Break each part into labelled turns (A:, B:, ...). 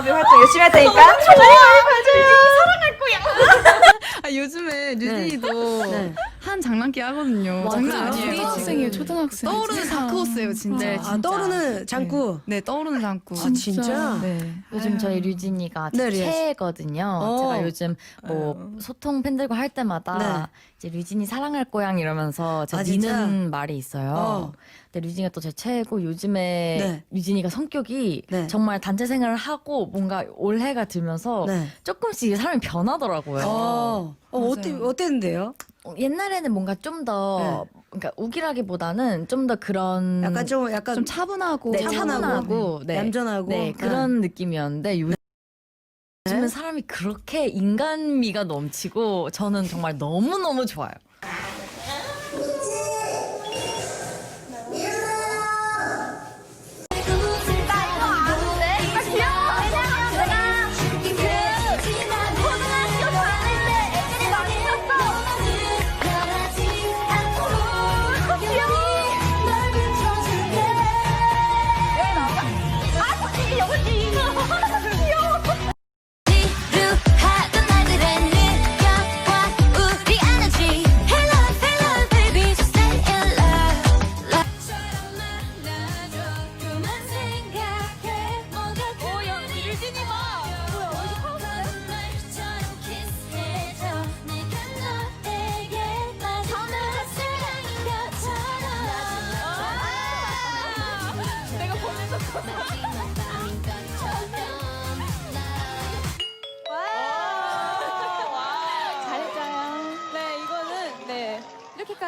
A: 워너비 활동 열심히 할 테니까. 많이
B: 아, 요즘에 류진이도
C: 네.
B: 한 장난기 하거든요. 장난 아니에요.
D: 초등학생이에요, 초등학생.
B: 떠오르는 다크호스예요, 진짜.
D: 네,
C: 아, 떠오르는 장구.
B: 네, 떠오르는 장구.
C: 아, 진짜?
B: 네.
E: 요즘 저희 류진이가
C: 네.
E: 최애거든요.
C: 어.
E: 제가 요즘 뭐 소통 팬들과 할 때마다
C: 네.
E: 이제 류진이 사랑할 고양 이러면서 제가
C: 아, 진짜?
E: 미는 말이 있어요.
C: 어.
E: 근데 류진이가 또 제 최애고 요즘에
C: 네.
E: 류진이가 성격이
C: 네.
E: 정말 단체 생활을 하고 뭔가 올해가 들면서
C: 네.
E: 조금씩 사람이 변하더라고요.
C: 어, 어 어때, 어땠는데요?
E: 어, 옛날에는 뭔가 좀더
C: 네.
E: 그러니까 우기라기보다는 좀 더 그런
C: 약간 좀, 약간
B: 좀 차분하고.
E: 네,
C: 차분하고,
E: 차분하고 네.
C: 얌전하고.
E: 네, 그런 느낌이었는데 요- 요즘은 사람이 그렇게 인간미가 넘치고 저는 정말 너무너무 좋아요.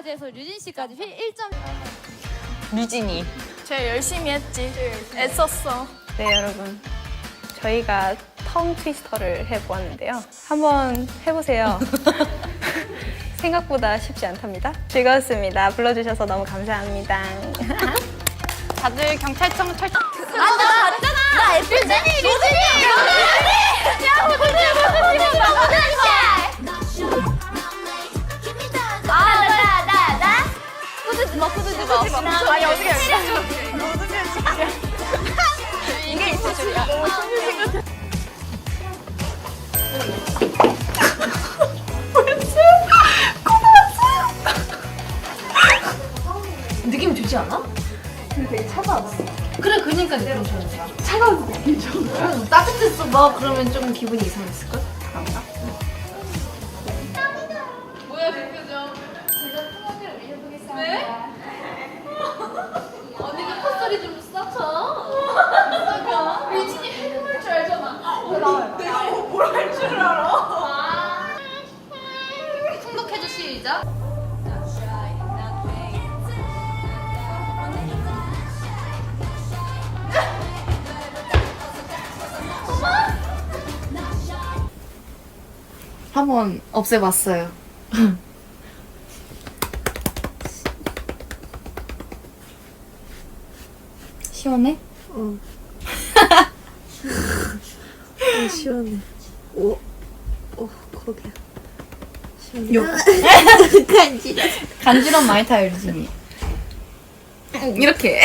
D: 이렇게까지 해서 류진 씨까지 1점.
E: 류진이.
F: 제일 열심히 했지. 애썼어.
G: 네, 여러분. 저희가 텅 트위스터를 해보았는데요. 한번 해보세요. 생각보다 쉽지 않답니다. 즐거웠습니다. 불러주셔서 너무 감사합니다.
F: 다들 경찰청 철청.
G: 아 니, 어떻게 이게 있을 줄이야.
D: 느낌 좋지 않아? 근데 되게 차가웠어. 그래, 그니까 느낌 좋은 거야. 차가운 느낌 좋은 거야? 따뜻했어, 너 그러면 좀 기분이 이상했을걸? 그런가? 네? 언니가 콧소리 좀 썩어. 썩어. 유진이 해금할 줄 알잖아. 내가 뭘할줄 알아? 통독해줘, 시작. 한번 없애봤어요. 시원해?
C: 시원해. 오, 오, 거기야.
B: 간지럼 많이 타요, 류진이. 이렇게.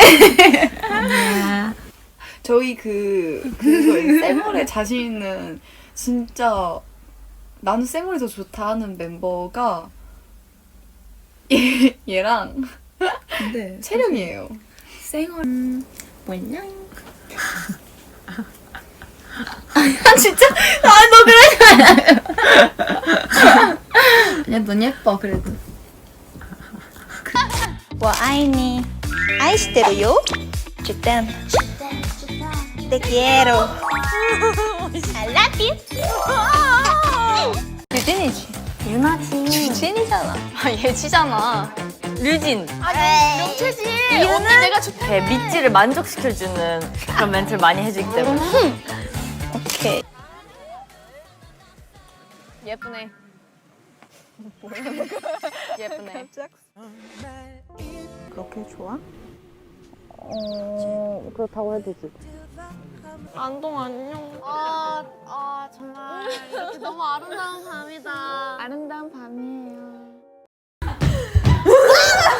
B: 저희 그, 그거, 쌤물에 자신 있는, 진짜, 나는 쌤물이 더 좋다 하는 멤버가, 얘, 얘랑,
C: 네.
B: 채령이에요. 쌩얼, 뭐냐? 아, 진짜? 아, 너 그래? 아니야, 넌 예뻐, 그래도.
G: 我爱你。愛してるよ。10点。Te quiero. I love you. 유진이지. 유나지. 유진이잖아.
F: 아, 예지잖아.
E: 류진.
F: 명채지. 언니 내가 좋다.
E: 제 밑지를 만족시켜주는 그런 멘트를 많이 해주기 때문에.
G: 오케이.
F: 예쁘네. 예쁘네.
G: 그렇게 좋아?
E: 어, 그렇다고 해도 지
F: 안동 안녕.
D: 아, 아 정말 이렇게 너무 아름다운 밤이다. 아름다운 밤이에요.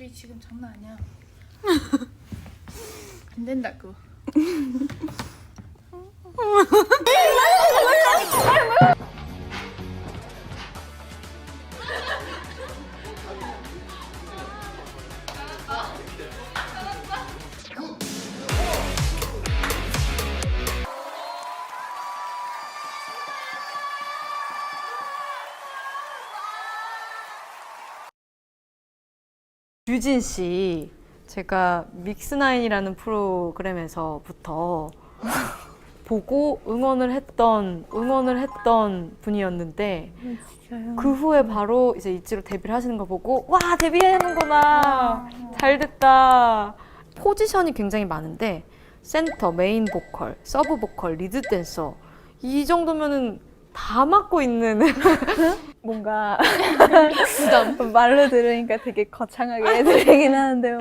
H: 우리 지금 장난 아니야. 안 된다고.
I: 유진 씨, 제가 믹스나인이라는 프로그램에서부터 보고 응원을 했던 응원을 했던 분이었는데 그 후에 바로 이제 있지로 데뷔를 하시는 거 보고 와 데뷔하는구나. 잘 됐다. 포지션이 굉장히 많은데 센터, 메인 보컬, 서브 보컬, 리드 댄서 이 정도면은 다 맡고 있는
G: 뭔가 말로 들으니까 되게 거창하게 들리긴 하는데요.